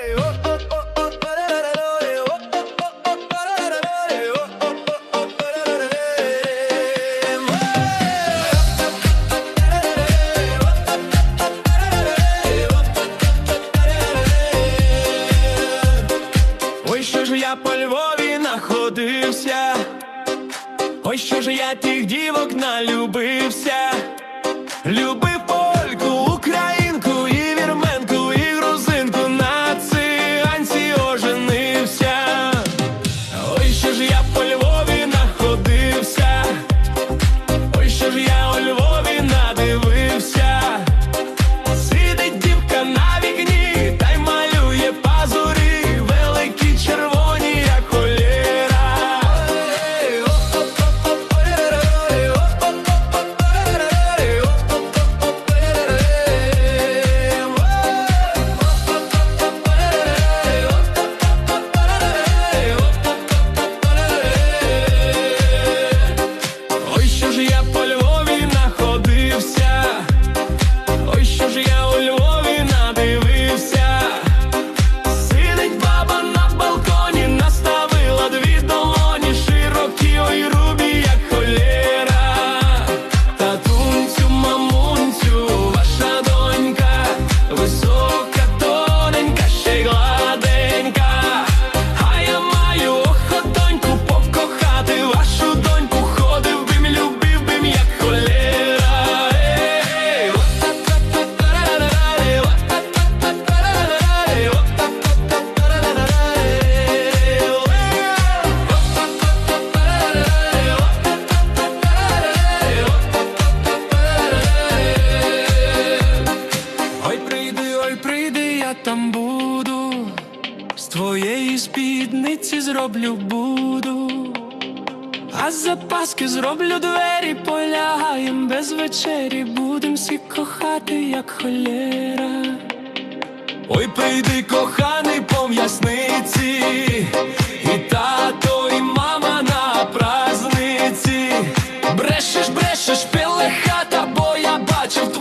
Ой, що ж я по Львові находився, ой, що ж я тих дівок налюбився, любив там буду. З твоєї спідниці зроблю буду. А з запаски зроблю двері, полягаєм без вечері, будем всі кохати, як холєра. Ой, прийди, коханий, по м'ясниці, і тато, і мама на празниці. Брешеш, брешеш, хата, бо я бачив